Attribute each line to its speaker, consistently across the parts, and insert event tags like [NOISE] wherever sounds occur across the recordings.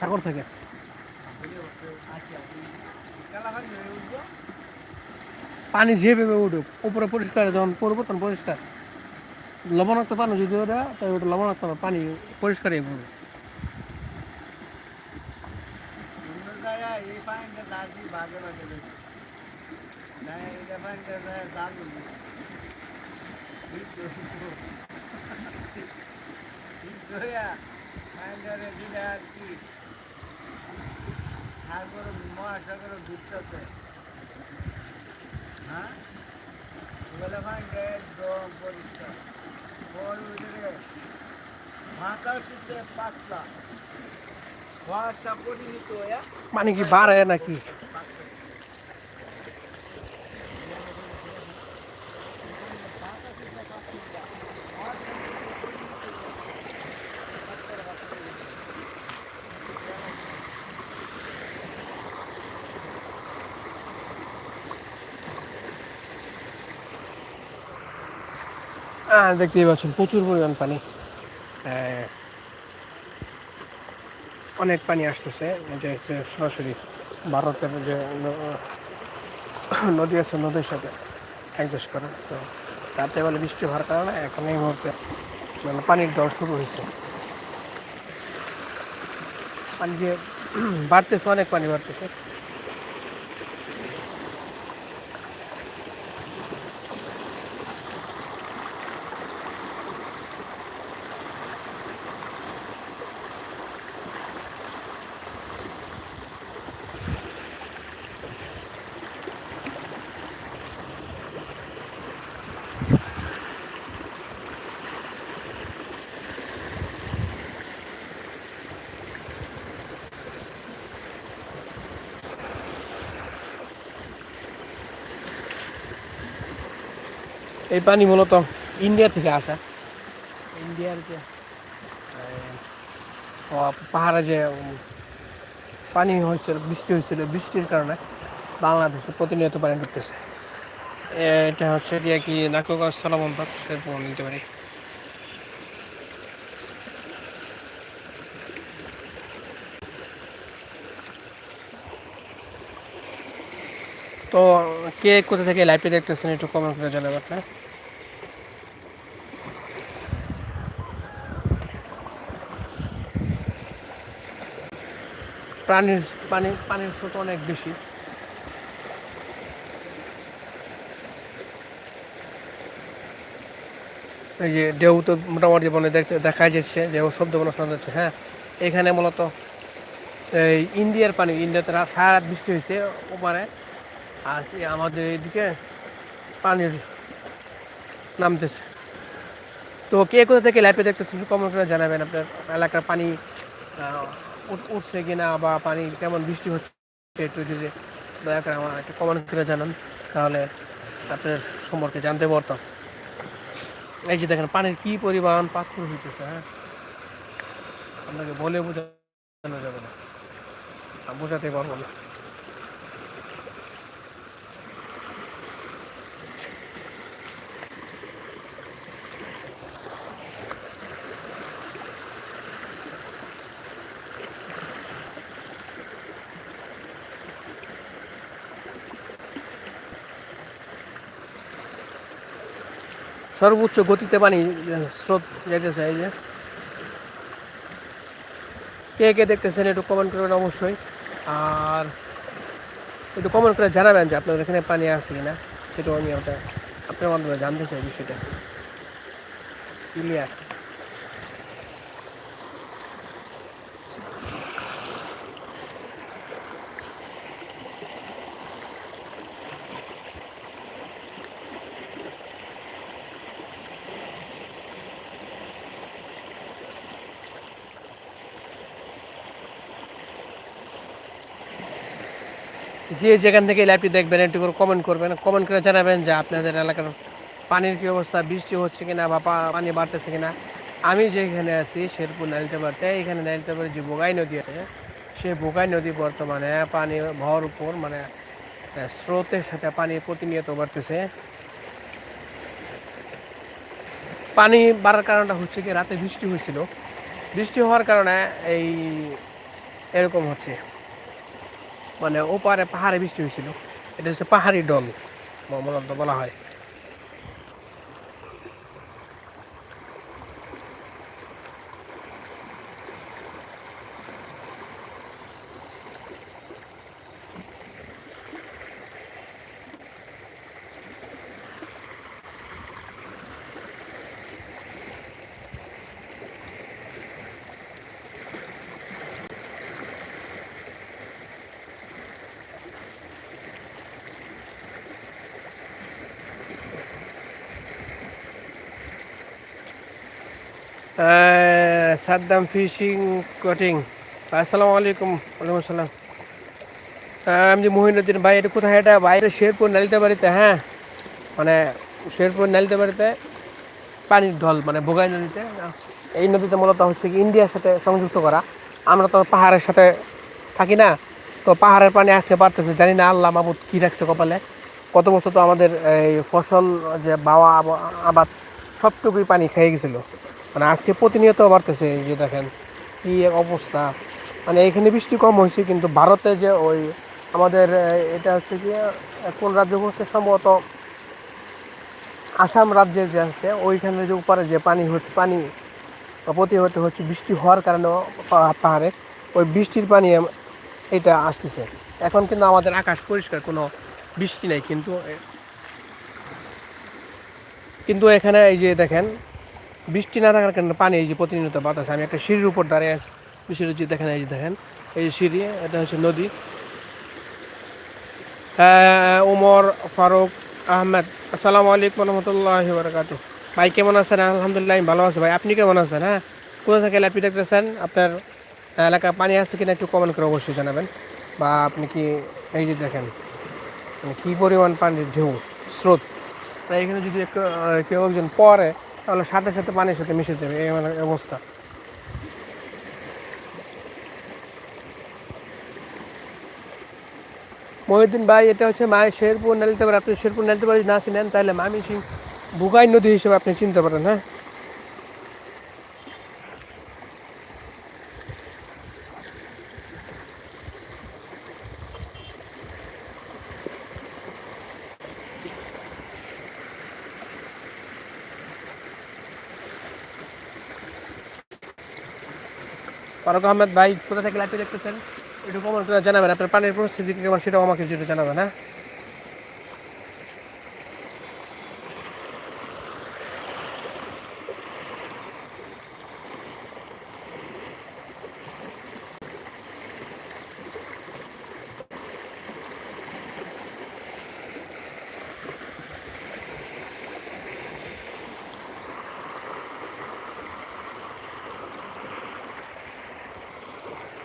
Speaker 1: সাগর থেকে। পানি যেভাবে উঠুক, উপরে পরিষ্কার, যখন পড়ব তখন পরিষ্কার। লবণাক্ত পানি যদি ওটা তাই ওটা লবণাক্ত পানি পরিষ্কারই পড়বে।
Speaker 2: সুন্দর [LAUGHS] জায়গা এই পানিটা দাঁড়িয়ে বাজে বাজে বেশি এটা পানিটা দাঁড়িয়ে পানিটারে দিলে আর কি সাগর মহাসাগর ঘুরতেছে। হ্যাঁ? একদম পরিষ্কার। বড় উঠে মাথা হচ্ছে পাতলা। কুয়াশা পরিহিত হয়ে
Speaker 1: পানি কি বাড়ে নাকি? আহ, দেখতেই পাচ্ছেন প্রচুর পরিমাণ পানি। অনেক পানি আসতেছে এটা হচ্ছে সরাসরি ভারতের যে নদী আছে নদীর সাথে অ্যাডজাস্ট করে। তো রাতে বেলা বৃষ্টি হওয়ার কারণে এখন এই মুহূর্তে মানে পানির দর শুরু হয়েছে। পানি যে বাড়তেছে অনেক পানি বাড়তেছে। এই পানি মূলত ইন্ডিয়া থেকে আসা। ইন্ডিয়ার যে পাহাড়ে যে পানি হয়েছিল বৃষ্টি হয়েছিল বৃষ্টির কারণে বাংলাদেশে প্রতিনিয়ত পানি ঢুকতেছে। এটা হচ্ছে কি নাকগঞ্জ স্থলবন্দর? সেরকম নিতে পারি। তো কে কোথা থেকে লাইভে দেখতেছেন একটু কমেন্ট করে জানাবেন আপনার প্রাণীর পানি পানির স্রোত অনেক বেশি। এই যে ঢেউ তো মোটামুটি মানে দেখতে, দেখা যাচ্ছে, ঢেউ শব্দ কোনো শোনা যাচ্ছে হ্যাঁ। এখানে মূলত এই ইন্ডিয়ার পানি, ইন্ডিয়াতে সারা বৃষ্টি হয়েছে, ওপারে। আর আমাদের এইদিকে পানির নামতেছে। তো কে কোথা থেকে লাইভে দেখতেছেন কমেন্ট করে জানাবেন আপনার এলাকার পানি উঠছে কিনা বা পানি কেমন বৃষ্টি হচ্ছে একটু যদি দয়া করে আমার একটু কমেন্ট করে জানান, তাহলে আপনার সম্পর্কে জানতে পারতাম। এই যে দেখেন, পানির কী পরিমাণ পাথর হইতেছে হ্যাঁ? আপনাকে বলে বোঝানো যাবে না। বোঝাতে পারব না। সর্বোচ্চ গতিতে পানি স্রোত যেতেছে এই যে। কে কে দেখতেছেন একটু কমেন্ট করবেন অবশ্যই। আর একটু কমেন্ট করে জানাবেন যে আপনাদের এখানে পানি আছে কিনা, সেটাও আমি ওটা আপনার মাধ্যমে জানতে চাই বিষয়টা। ক্লিয়ার যে যেখান থেকে লাইভটি দেখবেন, একটু করে কমেন্ট করবেন। কমেন্ট করে জানাবেন যে আপনাদের এলাকার পানির কী অবস্থা, বৃষ্টি হচ্ছে কিনা বা পানি বাড়তেছে কিনা। আমি যেখানে আছি, শেরপুর নালিতে এখানে নালিতে পারে যে বোগাই নদী আছে, সেই বোগাই নদী বর্তমানে পানি ভরপুর মানে স্রোতের সাথে পানি প্রতিনিয়ত বাড়তেছে। পানি বাড়ার কারণটা হচ্ছে কি, রাতে বৃষ্টি হয়েছিল। বৃষ্টি হওয়ার কারণে এই এরকম হচ্ছে। মানে ওপারে পাহাড়ে বৃষ্টি হয়েছিল। এটা হচ্ছে পাহাড়ি ডল বলা হয়। সাদ্দাম ফিশিং কটিং আসসালামু আলাইকুম, ওয়ালাইকুম আসসালাম। আমি যে মহিনুদ্দিন ভাই, এটা কোথায়? এটা বাইরে শেরপুর নালিতে বাড়িতে হ্যাঁ? মানে শেরপুর নালিতে বাড়িতে পানির ঢল মানে বোগাই নদীতে। এই নদীতে মূলত হচ্ছে কি ইন্ডিয়ার সাথে সংযুক্ত করা। আমরা তো পাহাড়ের সাথে থাকি না, তো পাহাড়ের পানি আজকে বাড়তেছে। জানি না আল্লাহ মাহমুদ কী রাখছে কপালে। কত বছর তো আমাদের এই ফসল, যে বাওয়া আব- আবাদ, সবটুকুই পানি খেয়ে গেছিল। মানে আজকে প্রতিনিয়ত বাড়তেছে এই যে দেখেন, কী এক অবস্থা। মানে এখানে বৃষ্টি কম হয়েছে, কিন্তু ভারতে যে ওই আমাদের এটা হচ্ছে কি কোন রাজ্য হচ্ছে সম্ভবত আসাম রাজ্যে যে আছে, ওইখানে যে উপরে যে পানি হচ্ছে পানি প্রতিহত হচ্ছে, বৃষ্টি হওয়ার কারণে পাহাড়ে ওই বৃষ্টির পানি এটা আসতেছে। এখন কিন্তু আমাদের আকাশ পরিষ্কার, কোনো বৃষ্টি নেই, কিন্তু কিন্তু এখানে এই যে দেখেন বৃষ্টি না থাকার কারণে পানি এই যে প্রতিনিয়ত বাতাস, আমি একটা সিঁড়ির উপর দাঁড়িয়ে আছি। সিঁড়ি যে দেখেন, এই যে দেখেন, এই সিঁড়ি, এটা হচ্ছে নদী। ওমর ফারুক আহমেদ, আসসালামু আলাইকুম রহমতুল্লাহ বারকাতু ভাই, কেমন আছেন? আলহামদুলিল্লাহ, আমি ভালো আছি। ভাই, আপনি কেমন আছেন হ্যাঁ? কোথা থেকে লাপি দেখতেছেন? আপনার এলাকা পানি আছে কিনা একটু কমেন্ট করে অবশ্যই জানাবেন। বা আপনি কি, এই যে দেখেন মানে কী পরিমাণ পানির ঢেউ, স্রোত। তাই এখানে যদি কেউ একজন পরে তাহলে সাথে সাথে পানির সাথে মিশে যাবে, এই মানে অবস্থা। মহিউদ্দিন ভাই, এটা হচ্ছে মায়ের শেরপুর নালিতে পারে। আপনি শেরপুর নালিতে পারে না চিনেন, তাহলে মামি সিং বুগাই নদী হিসেবে আপনি চিনতে পারেন হ্যাঁ? ফারুক আহমেদ ভাই কোথা থেকে লাইভে দেখতেছেন? একটু কমেন্ট করে জানাবেন, আপনার পানির পরিস্থিতি কেমন, সেটাও আমাকে যদি জানাবেন হ্যাঁ?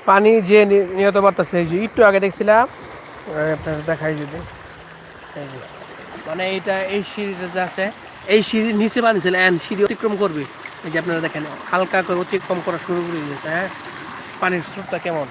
Speaker 1: পানি যে নিহত বাড়তেছে এই যে একটু আগে দেখছিলাম আপনার দেখাই যদি। মানে এইটা, এই সিঁড়িটা যে আছে, এই সিঁড়ির নিচে পানি ছিল, এন, সিঁড়ি অতিক্রম করবে। এই যে আপনারা দেখেন, হালকা করে অতিক্রম করা শুরু করে দিয়েছে হ্যাঁ? পানির স্রোতটা কেমন?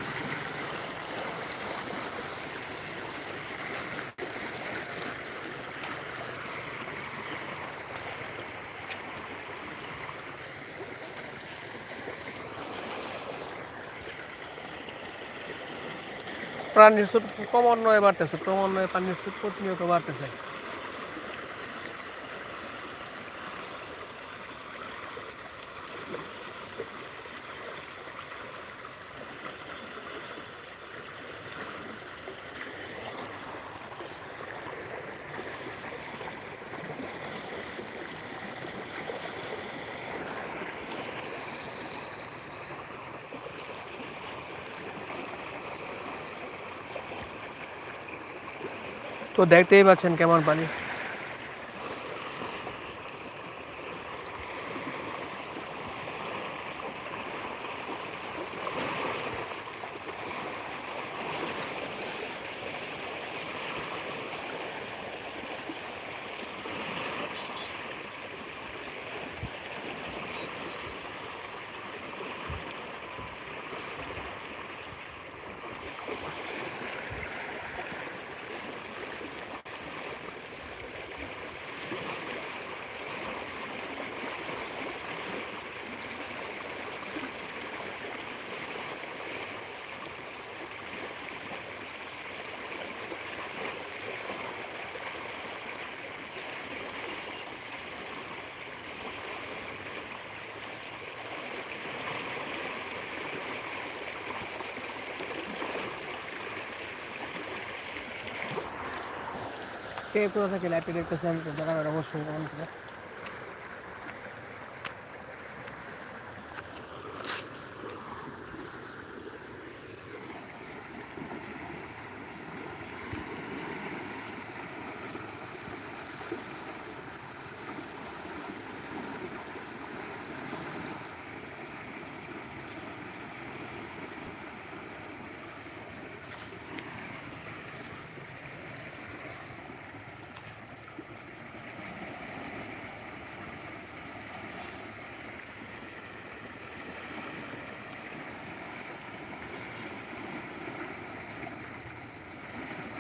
Speaker 1: প্রাণীর স্রোত ক্রমান্বয়ে বাড়তেছে ক্রমান্বয়ে পানির স্রোত প্রতিনিয়ত বাড়তেছে। তো দেখতেই পাচ্ছেন কেমন পানি কে কোথা থেকে লাইভটি দেখতেছেন তো জানাবেন অবশ্যই কমেন্ট করে?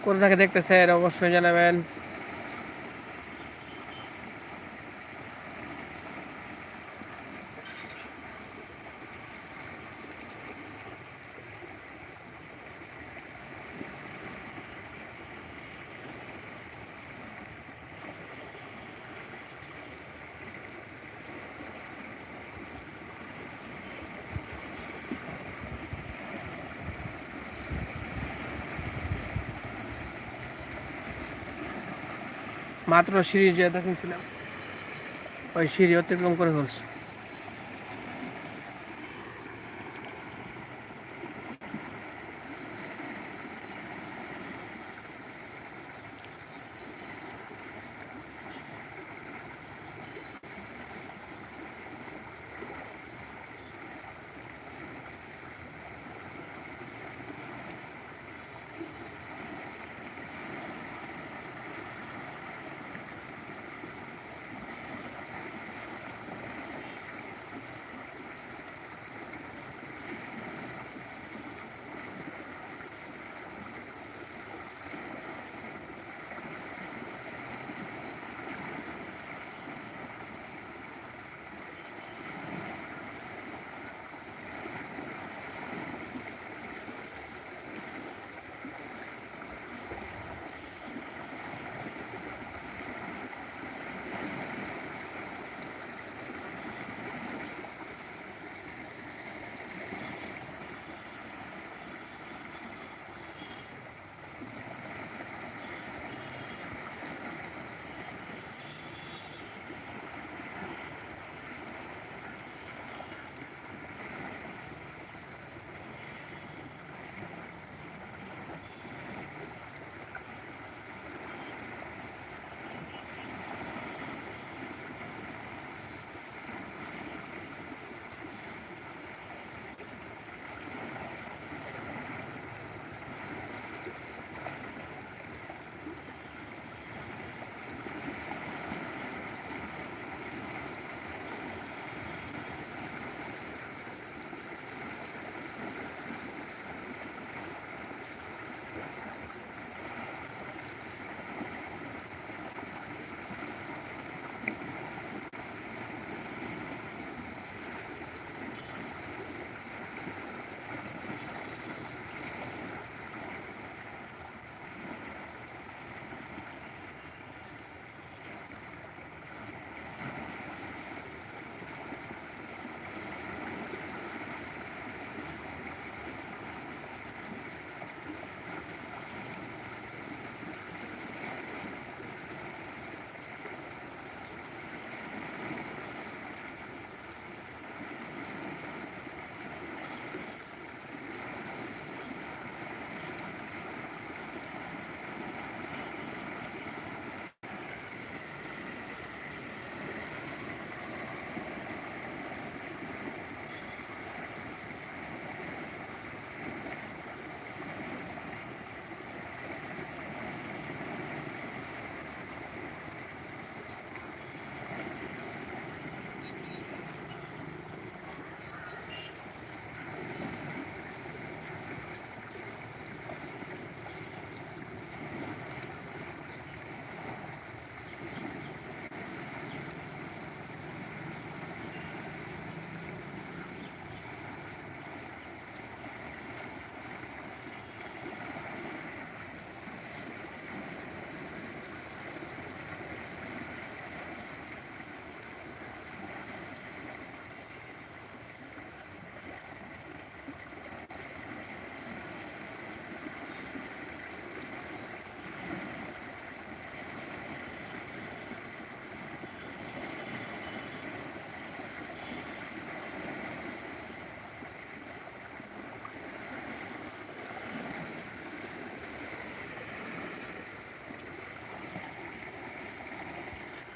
Speaker 1: কোথা থেকে দেখতেছেন? অবশ্যই জানাবেন। মাত্র সিঁড়ি যে দেখেছিলাম ওই সিঁড়ি অতিক্রম করে ফেলছে।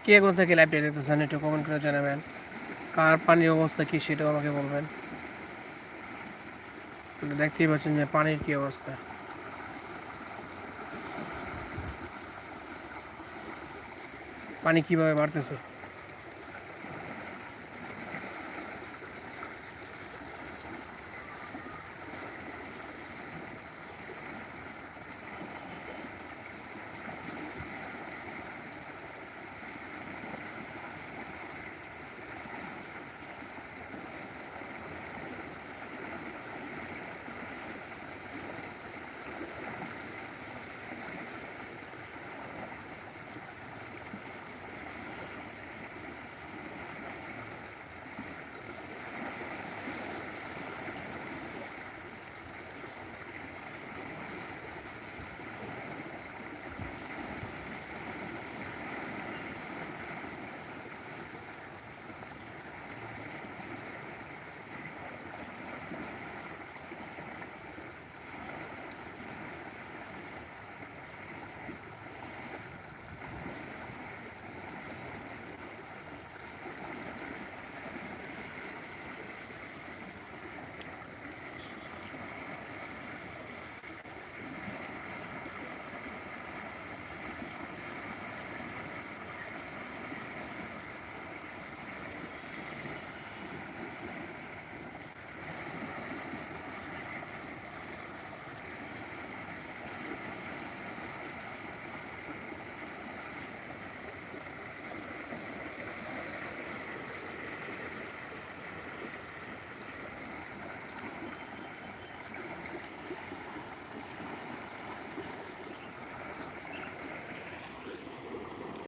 Speaker 1: কে কোথা থেকে লাইভটা দেখতেছেন একটু কমেন্ট করে জানাবেন। কার পানির অবস্থা কী সেটাও আমাকে বলবেন। দেখতেই পাচ্ছেন যে পানির কী অবস্থা। পানি কীভাবে বাড়তেছে?